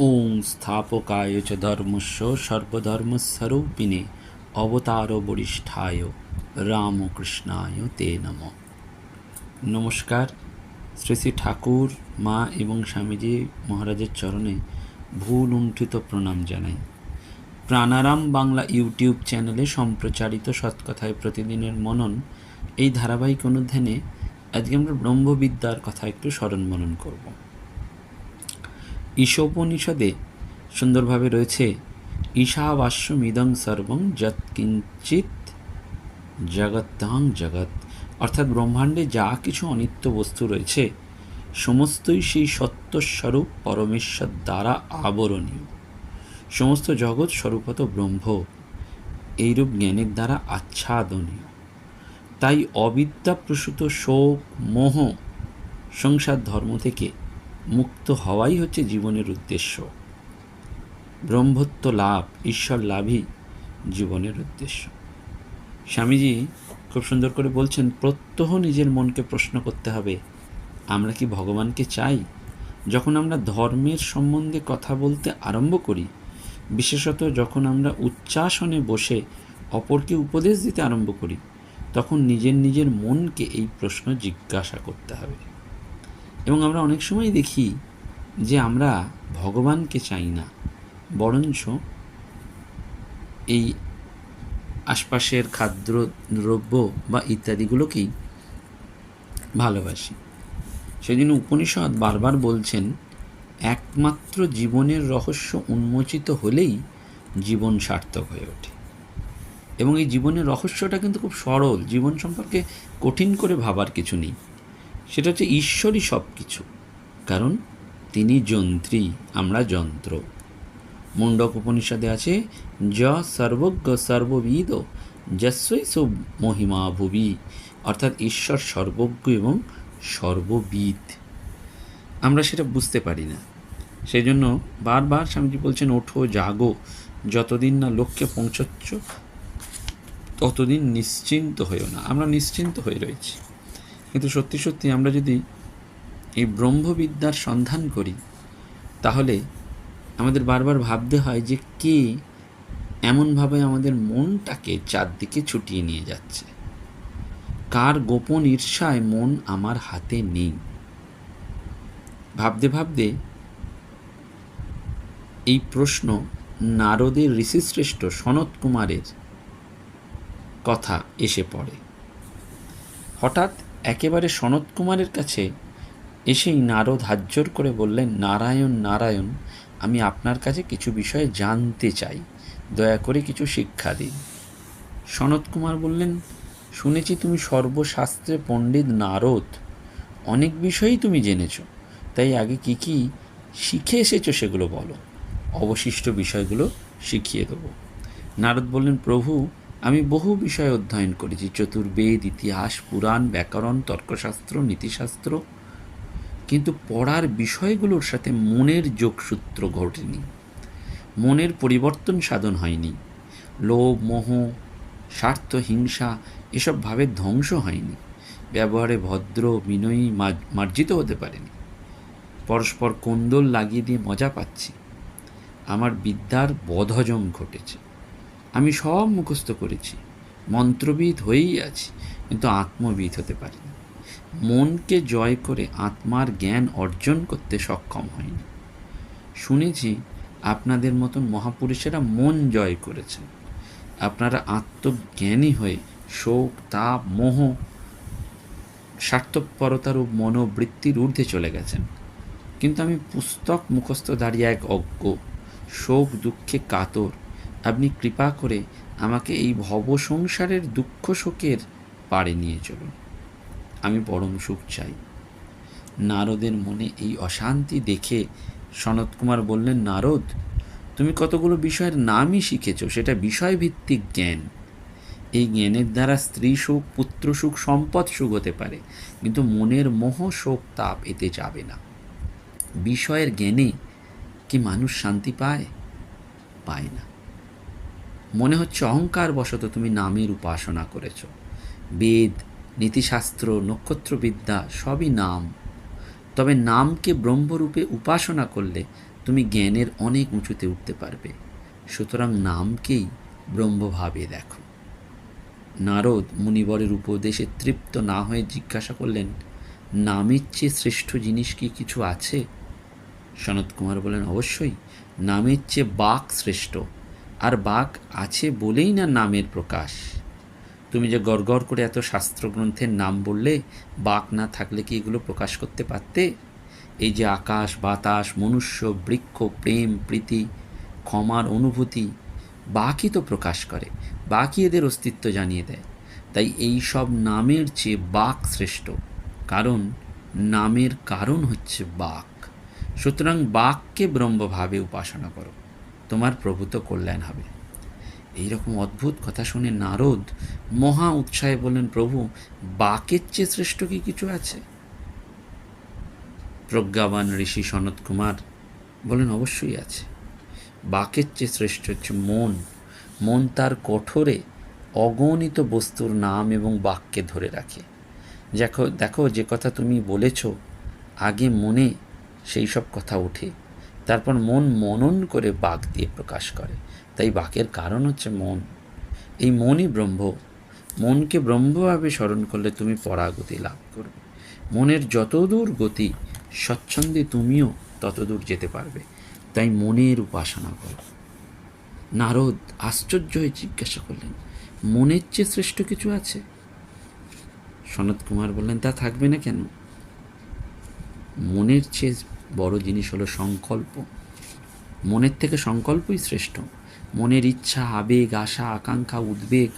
ওং স্থাপকায় চ ধর্মস্য সর্বধর্মস্বরূপিণে অবতার বরিষ্ঠায় রামকৃষ্ণায় তে নম। নমস্কার, শ্রী শ্রী ঠাকুর, মা এবং স্বামীজি মহারাজের চরণে ভুল উণ্ঠিত প্রণাম জানাই। প্রাণারাম বাংলা ইউটিউব চ্যানেলে সম্প্রচারিত সৎকথায় প্রতিদিনের মনন, এই ধারাবাহিক অনুধ্যানে আজকে আমরা ব্রহ্মবিদ্যার কথা একটু স্মরণ মনন করব। ঈশোপনিষদে সুন্দরভাবে রয়েছে, ঈশাবাস্যমিদং সর্বং যৎকিঞ্চিত জগত্তাং জগৎ। অর্থাৎ ব্রহ্মাণ্ডে যা কিছু অনিত্য বস্তু রয়েছে, সমস্তই সেই সত্যস্বরূপ পরমেশ্বর দ্বারা আবরণীয়। সমস্ত জগৎ স্বরূপত ব্রহ্ম, এইরূপ জ্ঞানের দ্বারা আচ্ছাদনীয়। তাই অবিদ্যাপ্রসূত শোক, মোহ, সংসার ধর্ম থেকে মুক্ত হওয়াই হচ্ছে জীবনের উদ্দেশ্য। ব্রহ্মত্ব লাভ, ঈশ্বর লাভই জীবনের উদ্দেশ্য। স্বামীজি খুব সুন্দর করে বলছেন, প্রত্যহ নিজের মনকে প্রশ্ন করতে হবে। আমরা কি ভগবানকে চাই? যখন আমরা ধর্মের সম্বন্ধে কথা বলতে আরম্ভ করি, বিশেষত যখন আমরা উচ্চাসনে বসে অপরকে উপদেশ দিতে আরম্ভ করি, তখন নিজের নিজের মনকে এই প্রশ্ন জিজ্ঞাসা করতে হবে। এবং আমরা অনেক সময় দেখি যে আমরা ভগবানকে চাই না, বরঞ্চ এই আশপাশের খাদ্য, দ্রব্য বা ইত্যাদিগুলোকেই ভালোবাসি। সেদিন উপনিষদ বারবার বলছেন, একমাত্র জীবনের রহস্য উন্মোচিত হলেই জীবন সার্থক হয়ে ওঠে। এবং এই জীবনের রহস্যটা কিন্তু খুব সরল, জীবন সম্পর্কে কঠিন করে ভাবার কিছু নেই। সেটা হচ্ছে ঈশ্বরই সব কিছু কারণ তিনি যন্ত্রী, আমরা যন্ত্র। মুন্ডক উপনিষদে আছে, য সর্বজ্ঞ সর্ববিদ যস্বই সব মহিমা ভুবি। অর্থাৎ ঈশ্বর সর্বজ্ঞ এবং সর্ববিদ। আমরা সেটা বুঝতে পারি না। সেই জন্য বারবার স্বামীজি বলছেন, ওঠো, জাগো, যতদিন না লক্ষ্যে পৌঁছচ্ছ, ততদিন নিশ্চিন্ত হয়েও না। আমরা নিশ্চিন্ত হয়ে রয়েছি। কিন্তু সত্যি সত্যি আমরা যদি এই ব্রহ্মবিদ্যার সন্ধান করি, তাহলে আমাদের বারবার ভাবতে হয় যে কে এমনভাবে আমাদের মনটাকে চারদিকে ছুটিয়ে নিয়ে যাচ্ছে। কার গোপন ঈর্ষায় মন আমার হাতে নেই। ভাবতে ভাবতে এই প্রশ্ন নারদের ঋষিশ্রেষ্ঠ সনত কুমারের কথা এসে পড়ে। হঠাৎ একেবারে সনত কুমারের কাছে এসেই নারদ হাজ্জর করে বললেন, নারায়ণ নারায়ণ। আমি আপনার কাছে কিছু বিষয়ে জানতে চাই। দয়া করে কিছু শিক্ষা দিন। সনত কুমার বললেন, শুনেছি তুমি সর্বশাস্ত্রে পণ্ডিত নারদ। অনেক বিষয়ই তুমি জেনেছ। তাই আগে কি কি শিখে এসেছ সেগুলো বলো। অবশিষ্ট বিষয়গুলো শিখিয়ে দেবো। নারদ বললেন, প্রভু, আমি বহু বিষয় অধ্যয়ন করেছি। চতুর্বেদ, ইতিহাস, পুরাণ, ব্যাকরণ, তর্কশাস্ত্র, নীতিশাস্ত্র কিন্তু পড়ার বিষয়গুলোর সাথে মনের যোগসূত্র ঘটেনি। মনের পরিবর্তন সাধন হয়নি। লোভ, মোহ, স্বার্থ, হিংসা এসব ভাবের ধ্বংস হয়নি। ব্যবহারে ভদ্র, বিনয়ী মার্জিত হতে পারেনি। পরস্পর কোন্দল লাগিয়ে দিয়ে মজা পাচ্ছি। আমার বিদ্যার বধজম ঘটেছে। আমি সব মুখস্থ করেছি। মন্ত্রবিদ হয়েই আছি, কিন্তু আত্মবিদ হতে পারিনি। মনকে জয় করে আত্মার জ্ঞান অর্জন করতে সক্ষম হয়নি। শুনেছি আপনাদের মতন মহাপুরুষেরা মন জয় করেছেন। আপনারা আত্মজ্ঞানী হয়ে শোক, তাপ, মোহ, স্বার্থপরতার মনোবৃত্তির ঊর্ধ্বে চলে গেছেন। কিন্তু আমি পুস্তক মুখস্থ দাঁড়িয়ে এক অজ্ঞ, শোক, দুঃখে কাতর। আপনি কৃপা করে আমাকে এই ভব সংসারের দুঃখ শোকের পাড়ে নিয়ে চলুন। আমি পরম সুখ চাই। নারদের মনে এই অশান্তি দেখে সনত কুমার বললেন, নারদ, তুমি কতগুলো বিষয়ের নামই শিখেছ, সেটা বিষয়ভিত্তিক জ্ঞান। এই জ্ঞানের দ্বারা স্ত্রী সুখ, পুত্র সুখ, সম্পদ সুখ হতে পারে, কিন্তু মনের মোহ, শোক, তাপ এতে যাবে না। বিষয়ের জ্ঞানে কি মানুষ শান্তি পায়? পায় না। মনে হচ্ছে অহংকার বশত তুমি নামের উপাসনা করেছ। বেদ নীতিশাস্ত্র, নক্ষত্রবিদ্যা সবই নাম। তবে নামকে ব্রহ্মরূপে উপাসনা করলে তুমি জ্ঞানের অনেক উঁচুতে উঠতে পারবে। সুতরাং নামকেই ব্রহ্মভাবে দেখো। নারদ মুনিবরের উপদেশে তৃপ্ত না হয়ে জিজ্ঞাসা করলেন, নামের চেয়ে শ্রেষ্ঠ জিনিস কি কিছু আছে? সনত কুমার বলেন, অবশ্যই, নামের চেয়ে বাক শ্রেষ্ঠ। আর বাক আছে বলেই না নামের প্রকাশ? তুমি যে গড়গড় করে এত শাস্ত্রগ্রন্থের নাম বললে, বাক না থাকলে কি এগুলো প্রকাশ করতে পারতে? এই যে আকাশ, বাতাস, মনুষ্য, বৃক্ষ, প্রেম, প্রীতি, ক্ষমার অনুভূতি, বাকই তো প্রকাশ করে বাকি এদের অস্তিত্ব জানিয়ে দেয়। তাই এই সব নামের চেয়ে বাক শ্রেষ্ঠ, কারণ নামের কারণ হচ্ছে বাক। সুতরাং বাককে ব্রহ্মভাবে উপাসনা করো, তোমার প্রভূত কল্যাণ হবে। এইরকম অদ্ভুত কথা শুনে নারদ মহা উৎসাহে বললেন, প্রভু, বাকের চেয়ে শ্রেষ্ঠ কি কিছু আছে? প্রজ্ঞাবান ঋষি সনত কুমার বলেন অবশ্যই আছে। বাকের চেয়ে শ্রেষ্ঠ হচ্ছে মন। মন তার কঠোরে, অগণিত বস্তুর নাম এবং বাক্যে ধরে রাখে। দেখো দেখো, যে কথা তুমি বলেছ, আগে মনে সেই সব কথা ওঠে। তারপর মন মনন করে বাক দিয়ে প্রকাশ করে। তাই বাকের কারণ হচ্ছে মন। এই মনই ব্রহ্ম। মনকে ব্রহ্মভাবে স্মরণ করলে তুমি পরাগতি লাভ করবে। মনের যতদূর গতি, স্বচ্ছন্দে তুমিও ততদূর যেতে পারবে। তাই মনের উপাসনা করো। নারদ আশ্চর্য হয়ে জিজ্ঞাসা করলেন, মনের চেয়ে শ্রেষ্ঠ কিছু আছে? সনত কুমার বললেন, তা থাকবে না কেন? মনের চেয়ে বড় জিনিস হলো সংকল্প। মনের থেকে সংকল্পই শ্রেষ্ঠ। মনের ইচ্ছা, আবেগ, আশা, আকাঙ্ক্ষা, উদ্বেগ,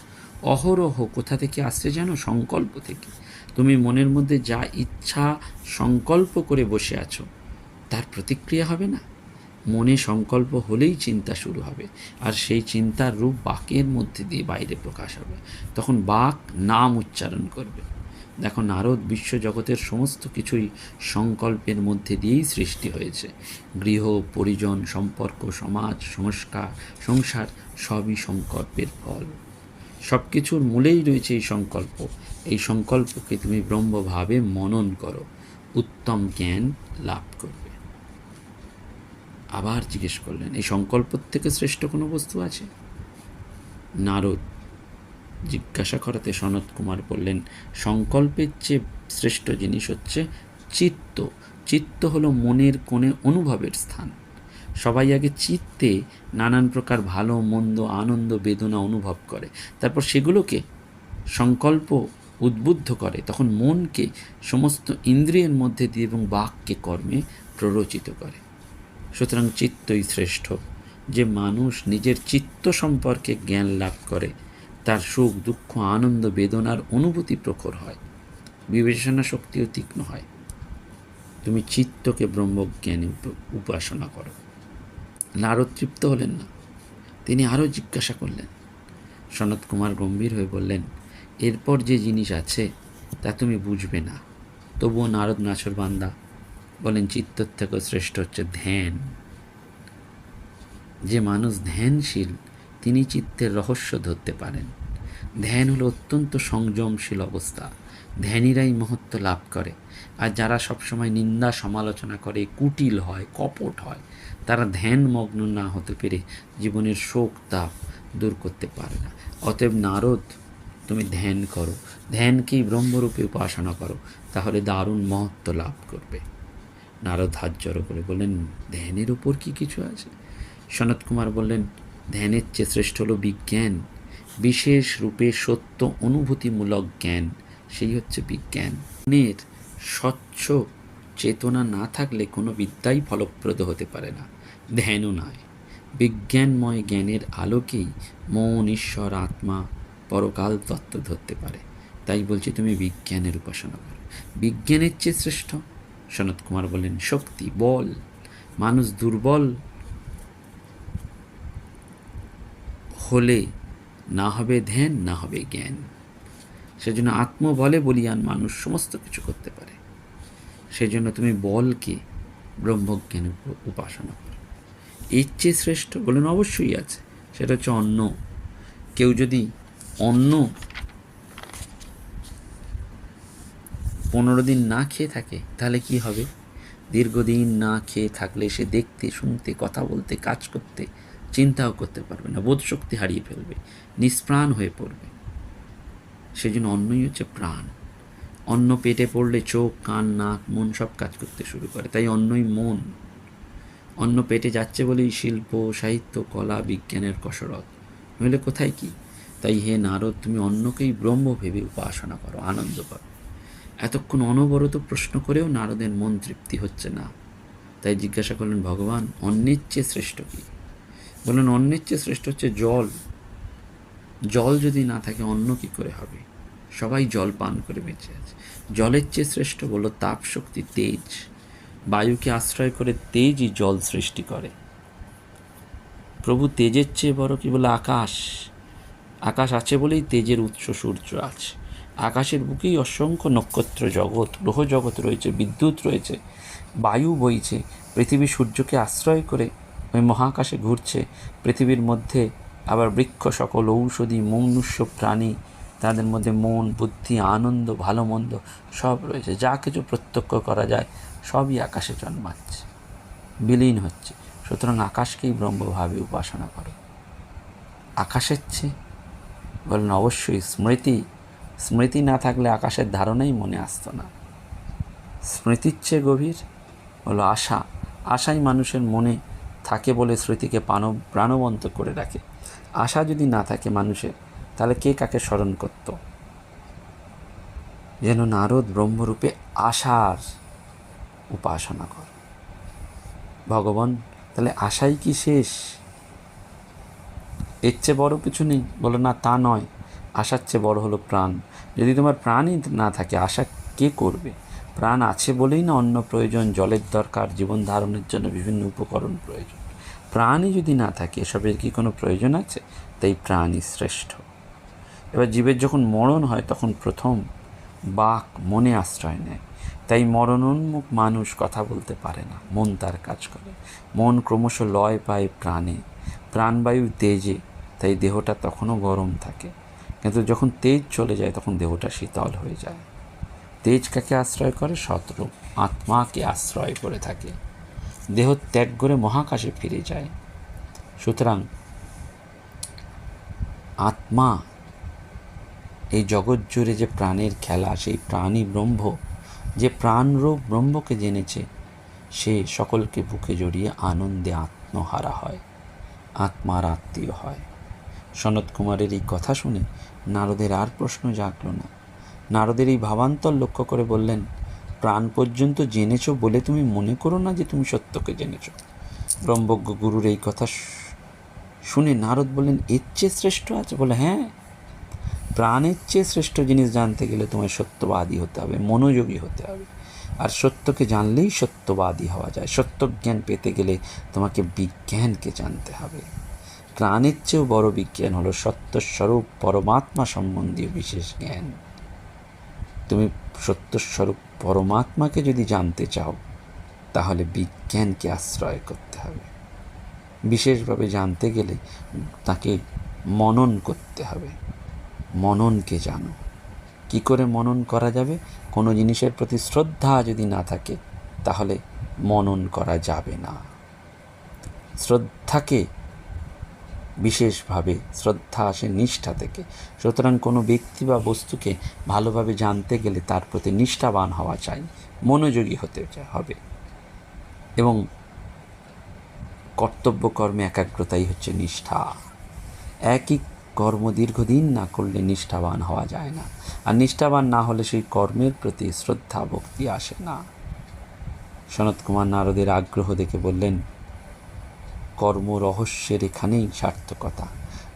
অহরহ কোথা থেকে আসছে যেন? সংকল্প থেকে। তুমি মনের মধ্যে যা ইচ্ছা, সংকল্প করে বসে আছো, তার প্রতিক্রিয়া হবে না? মনে সংকল্প হলেই চিন্তা শুরু হবে, আর সেই চিন্তার রূপ বাকের মধ্যে দিয়ে বাইরে প্রকাশ হবে। তখন বাক নাম উচ্চারণ করবে। দেখো নারদ বিশ্ব জগতের সমস্ত কিছুই সংকল্পের মধ্যে দিয়েই সৃষ্টি হয়েছে। গৃহ, পরিজন, সম্পর্ক, সমাজ, সংস্কার, সংসার, সবই সংকল্পের ফল। সব কিছুর মূলেই রয়েছে এই সংকল্প। এই সংকল্পকে তুমি ব্রহ্মভাবে মনন করো। উত্তম জ্ঞান লাভ করবে। আবার জিজ্ঞেস করলেন, এই সংকল্প থেকে শ্রেষ্ঠ কোনো বস্তু আছে? নারদ জিজ্ঞাসা করাতে সনত কুমার বললেন, সংকল্পের চেয়ে শ্রেষ্ঠ জিনিস হচ্ছে চিত্ত। চিত্ত হলো মনের কোণে অনুভবের স্থান। সবাই আগে চিত্তে নানান প্রকার ভালো, মন্দ, আনন্দ, বেদনা অনুভব করে। তারপর সেগুলোকে সংকল্প উদ্বুদ্ধ করে। তখন মনকে সমস্ত ইন্দ্রিয়ের মধ্যে দিয়ে এবং বাক্যে কর্মে প্ররোচিত করে। সুতরাং চিত্তই শ্রেষ্ঠ। যে মানুষ নিজের চিত্ত সম্পর্কে জ্ঞান লাভ করে তার সুখ, দুঃখ, আনন্দ, বেদনার অনুভূতি প্রখর হয়। বিবেচনা শক্তিও তীক্ষ্ণ হয়। তুমি চিত্তকে ব্রহ্মজ্ঞানে উপাসনা করো। নারদ তৃপ্ত হলেন না। তিনি আরও জিজ্ঞাসা করলেন সনত কুমার গম্ভীর হয়ে বললেন, এরপর যে জিনিস আছে, তা তুমি বুঝবে না। তবুও নারদ নাচর বান্দা। বলেন, চিত্তর থেকেও শ্রেষ্ঠ হচ্ছে ধ্যান। যে মানুষ ধ্যানশীল তিনি চিত্তের রহস্য ধরতে পারেন। ধ্যান হলো অত্যন্ত সংযমশীল অবস্থা। ধ্যানীরাই মহত্ব লাভ করে। আর যারা সবসময় নিন্দা সমালোচনা করে, কুটিল হয়, কপট হয়, তারা ধ্যানমগ্ন না হতে পেরে জীবনের শোক তাপ দূর করতে পারে না। অতএব নারদ, তুমি ধ্যান করো। ধ্যানকেই ব্রহ্মরূপে উপাসনা করো। তাহলে দারুণ মহত্ব লাভ করবে। নারদ হাত জড়ো করে বললেন, ধ্যানের উপর কি কিছু আছে? সনত কুমার বললেন ধ্যানের চেয়ে শ্রেষ্ঠ হলো বিজ্ঞান। বিশেষ রূপে সত্য অনুভূতিমূলক জ্ঞান, সেই হচ্ছে বিজ্ঞান। মনের স্বচ্ছ চেতনা না থাকলে কোনো বিদ্যাই ফলপ্রদ হতে পারে না। ধ্যানও নয়। বিজ্ঞানময় জ্ঞানের আলোকেই মন, ঈশ্বর, আত্মা পরকাল তত্ত্ব ধরতে পারে। তাই বলছি তুমি বিজ্ঞানের উপাসনা করো। বিজ্ঞানের চেয়ে শ্রেষ্ঠ? সনত কুমার বলেন, শক্তি, বল। মানুষ দুর্বল হলে না হবে ধ্যান, না হবে জ্ঞান। সেজন্য আত্মবলে বলিয়ান মানুষ সমস্ত কিছু করতে পারে। সেজন্য তুমি বলকে ব্রহ্মজ্ঞান উপাসনা করো। চেয়ে শ্রেষ্ঠ বলেন অবশ্যই আছে, সেটা হচ্ছে অন্ন। কেউ যদি অন্ন পনেরো দিন না খেয়ে থাকে, তাহলে কি হবে? দীর্ঘদিন না খেয়ে থাকলে সে দেখতে, শুনতে, কথা বলতে, কাজ করতে চিন্তাও করতে পারবে না, বোধশক্তি হারিয়ে ফেলবে, নিষ্প্রাণ হয়ে পড়বে। সেজন্য অন্নই হচ্ছে প্রাণ। অন্ন পেটে পড়লে চোখ, কান, নাক, মন সব কাজ করতে শুরু করে, তাই অন্নই মন। অন্ন পেটে যাচ্ছে বলেই শিল্প, সাহিত্য, কলা, বিজ্ঞানের কসরত নইলে কোথায় কি? তাই হে নারদ, তুমি অন্নকেই ব্রহ্ম ভেবে উপাসনা করো, আনন্দ পাবে এতক্ষণ অনবরত প্রশ্ন করেও নারদের মন তৃপ্তি হচ্ছে না। তাই জিজ্ঞাসা করলেন, ভগবান, অন্যের চেয়ে শ্রেষ্ঠ কি? বললেন অন্যের চেয়ে শ্রেষ্ঠ হচ্ছে জল। জল যদি না থাকে অন্য কি করে হবে? সবাই জল পান করে বেঁচে আছে। জলের চেয়ে শ্রেষ্ঠ বলল তাপ শক্তি, তেজ। বায়ুকে আশ্রয় করে তেজই জল সৃষ্টি করে। প্রভু তেজের চেয়ে বড় কি বলে? আকাশ। আকাশ আছে বলেই তেজের উৎস সূর্য আছে। আকাশের বুকেই অসংখ্য নক্ষত্র জগৎ, গ্রহ জগৎ রয়েছে, বিদ্যুৎ রয়েছে, বায়ু বইছে। পৃথিবী সূর্যকে আশ্রয় করে ওই মহাকাশে ঘুরছে, পৃথিবীর মধ্যে আবার বৃক্ষ সকল ঔষধি মনুষ্য প্রাণী, তাদের মধ্যে মন, বুদ্ধি, আনন্দ, ভালো মন্দ সব রয়েছে। যা কিছু প্রত্যক্ষ করা যায়, সবই আকাশে জন্মাচ্ছে, বিলীন হচ্ছে। সুতরাং আকাশকেই ব্রহ্মভাবে উপাসনা করো। আকাশের চেয়ে বলেন অবশ্যই স্মৃতি স্মৃতি না থাকলে আকাশের ধারণাই মনে আসতো না। স্মৃতির চেয়ে গভীর হলো আশা। আশাই মানুষের মনে থাকে বলে স্মৃতিকে প্রাণ প্রাণবন্ত করে রাখে। আশা যদি না থাকে মানুষের, তাহলে কে কাকে স্মরণ করত? যেন নারদ ব্রহ্মরূপে আশার উপাসনা কর। ভগবান, তাহলে আশাই কি শেষ? এর চেয়ে বড় কিছু নেই। বলো, না, তা নয়। আশার চেয়ে বড় হলো প্রাণ। যদি তোমার প্রাণই না থাকে, আশা কে করবে? প্রাণ আছে বলেই না অন্য প্রয়োজন, জলের দরকার, জীবন ধারণের জন্য বিভিন্ন উপকরণ প্রয়োজন। প্রাণই যদি না থাকে, এসবের কি কোনো প্রয়োজন আছে? তাই প্রাণই শ্রেষ্ঠ। এবার জীবের যখন মরণ হয়, তখন প্রথম বাক মনে আশ্রয় নেয়। তাই মরণোন্মুখ মানুষ কথা বলতে পারে না, মন তার কাজ করে। মন ক্রমশ লয় পায় প্রাণে। প্রাণবায়ু তেজে, তাই দেহটা তখনও গরম থাকে। কিন্তু যখন তেজ চলে যায়, তখন দেহটা শীতল হয়ে যায়। তেজ কাকে আশ্রয় করে, শত্রু আত্মাকে আশ্রয় করে থাকে। দেহ ত্যাগ করে মহাকাশে ফিরে যায়। সুতরাং আত্মা, এই জগৎ জুড়ে যে প্রাণের খেলা, সেই প্রাণী ব্রহ্ম, যে প্রাণরূপ ব্রহ্মকে জেনেছে, সে সকলকে বুকে জড়িয়ে আনন্দে আত্মহারা হয়, আত্মার আত্মীয় হয়। সনত কুমারের এই কথা শুনে নারদের আর প্রশ্ন জাগল না। নারদের এই ভাবান্তর লক্ষ্য করে বললেন, প্রাণ পর্যন্ত জেনেছ বলে তুমি মনে করো না যে তুমি সত্যকে জেনেছ? ব্রহ্মজ্ঞ গুরুর এই কথা শুনে নারদ বললেন, এর চেয়ে শ্রেষ্ঠ আছে? বলে হ্যাঁ প্রাণের চেয়ে শ্রেষ্ঠ জিনিস জানতে গেলে তোমায় সত্যবাদী হতে হবে, মনোযোগী হতে হবে। আর সত্যকে জানলেই সত্যবাদী হওয়া যায়। সত্য জ্ঞান পেতে গেলে তোমাকে বিজ্ঞানকে জানতে হবে। প্রাণের চেয়েও বড় বিজ্ঞান হলো সত্যস্বরূপ পরমাত্মা সম্বন্ধীয় বিশেষ জ্ঞান। তুমি সত্যস্বরূপ পরমাত্মাকে যদি জানতে চাও, তাহলে বিজ্ঞানকে আশ্রয় করতে হবে। বিশেষভাবে জানতে গেলে তাকে মনন করতে হবে। মননকে জানো। কি করে মনন করা যাবে? কোনো জিনিসের প্রতি শ্রদ্ধা যদি না থাকে, তাহলে মনন করা যাবে না। শ্রদ্ধাকে বিশেষভাবে শ্রদ্ধা আসে নিষ্ঠা থেকে। সুতরাং কোনো ব্যক্তি বা বস্তুকে ভালোভাবে জানতে গেলে তার প্রতি নিষ্ঠাবান হওয়া চাই, মনোযোগী হতে হবে। এবং কর্তব্য কর্মে একাগ্রতাই হচ্ছে নিষ্ঠা। একই কর্ম দীর্ঘদিন না করলে নিষ্ঠাবান হওয়া যায় না। আর নিষ্ঠাবান না হলে সেই কর্মের প্রতি শ্রদ্ধা, ভক্তি আসে না। সনত কুমার নারদের আগ্রহ দেখে বললেন কর্ম রহস্যের এখানেই সার্থকতা।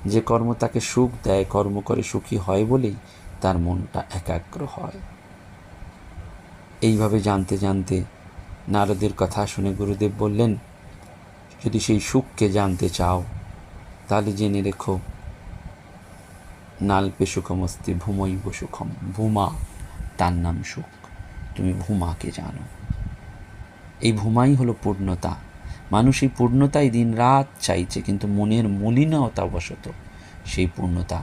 যে কর্ম তাকে সুখ দেয়, কর্ম করে সুখী হয় বলেই তার মনটা একাগ্র হয়। এইভাবে জানতে জানতে নারদের কথা শুনে গুরুদেব বললেন, যদি সেই সুখকে জানতে চাও, তাহলে জেনে রেখো, নাল্পে সুখমস্তি ভূমৈব সুখম। ভূমা, তার নাম সুখ। তুমি ভূমাকে জানো। এই ভূমাই হলো পূর্ণতা। মানুষ এই পূর্ণতাই দিন রাত চাইছে, কিন্তু মনের মলিনতাবশত সেই পূর্ণতা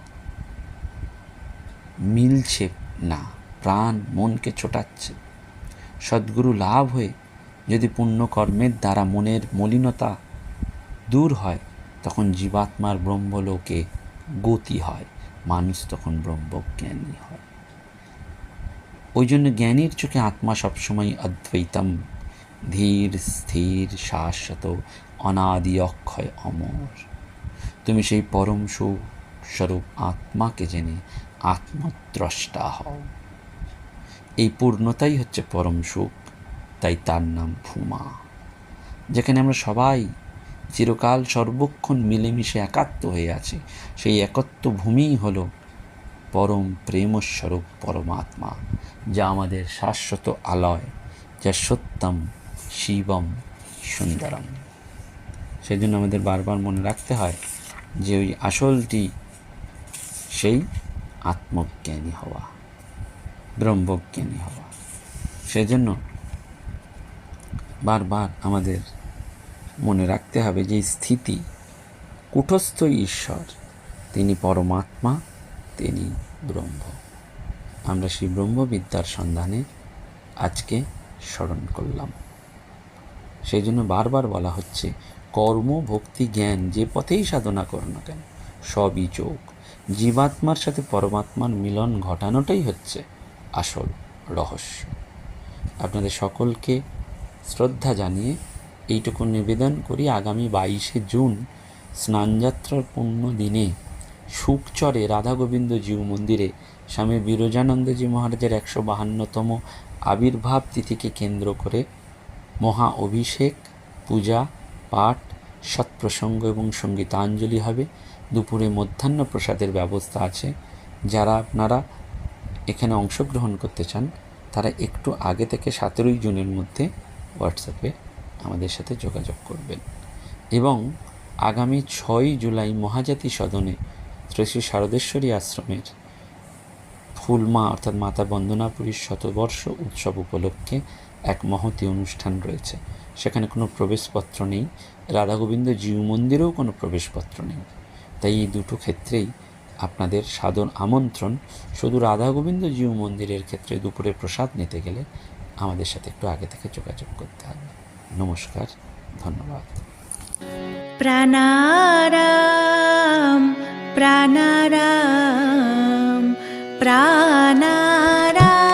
মিলছে না, প্রাণ মনকে ছোটাচ্ছে। সদ্গুরু লাভ হয়ে যদি পুণ্যকর্মের দ্বারা মনের মলিনতা দূর হয়, তখন জীবাত্মার ব্রহ্মলোকে গতি হয়, মানুষ তখন ব্রহ্মজ্ঞানী হয়। ওই জন্য জ্ঞানীর চোখে আত্মা সবসময় অদ্বৈতম ধীর, স্থির, শাশ্বত, অনাদি, অক্ষয়, অমর। তুমি সেই পরম সুখ স্বরূপ আত্মাকে জেনে আত্মদ্রষ্টা হও। এই পূর্ণতাই হচ্ছে পরম সুখ, তাই তার নাম ভূমা। যেখানে আমরা সবাই চিরকাল সর্বক্ষণ মিলেমিশে একাত্ম হয়ে আছি, সেই একত্ব ভূমিই হল পরম প্রেমস্বরূপ পরমাত্মা, যা আমাদের শাশ্বত আলয়, যা সত্যম শিবম সুন্দরম। সেই জন্য আমাদের বারবার মনে রাখতে হয় যে ওই আসলটি সেই আত্মজ্ঞানী হওয়া, ব্রহ্মজ্ঞানী হওয়া। সেজন্য বারবার আমাদের মনে রাখতে হবে যে স্থিতি কুটস্থ ঈশ্বর, তিনি পরমাত্মা, তিনি ব্রহ্ম। আমরা সেই ব্রহ্মবিদ্যার সন্ধানে আজকে স্মরণ করলাম। সেই জন্য বারবার বলা হচ্ছে, কর্ম, ভক্তি, জ্ঞান যে পথেই সাধনা করো না কেন, সবই চোখ। জীবাত্মার সাথে পরমাত্মার মিলন ঘটানোটাই হচ্ছে আসল রহস্য। আপনাদের সকলকে শ্রদ্ধা জানিয়ে এইটুকু নিবেদন করি, আগামী বাইশে জুন স্নানযাত্রার পূর্ণ দিনে সুকচরে রাধা গোবিন্দ জিউ মন্দিরে স্বামী বিরজানন্দজি মহারাজের একশো বাহান্নতম আবির্ভাব তিথিকে কেন্দ্র করে মহা অভিষেক, পূজা, পাঠ, সৎপ্রসঙ্গ এবং সঙ্গীতাঞ্জলি হবে। দুপুরে মধ্যাহ্ন প্রসাদের ব্যবস্থা আছে। যারা আপনারা এখানে অংশগ্রহণ করতে চান, তারা একটু আগে থেকে সতেরোই জুনের মধ্যে হোয়াটসঅ্যাপে আমাদের সাথে যোগাযোগ করবেন। এবং আগামী ছয়ই জুলাই মহাজাতি সদনে শ্রী শ্রী শারদেশ্বরী আশ্রমের ফুলমা অর্থাৎ মাতা বন্দনাপুরীর শতবর্ষ উৎসব উপলক্ষে এক মহতি অনুষ্ঠান রয়েছে। সেখানে কোনো প্রবেশপত্র নেই। রাধাগোবিন্দ জীব মন্দিরেও কোনো প্রবেশপত্র নেই। তাই এই দুটো ক্ষেত্রেই আপনাদের সাধন আমন্ত্রণ। শুধু রাধা গোবিন্দ মন্দিরের ক্ষেত্রে দুপুরে প্রসাদ নিতে গেলে আমাদের সাথে একটু আগে থেকে যোগাযোগ করতে হবে। নমস্কার, ধন্যবাদ। প্রাণারাম প্রাণারাম প্রাণারাম।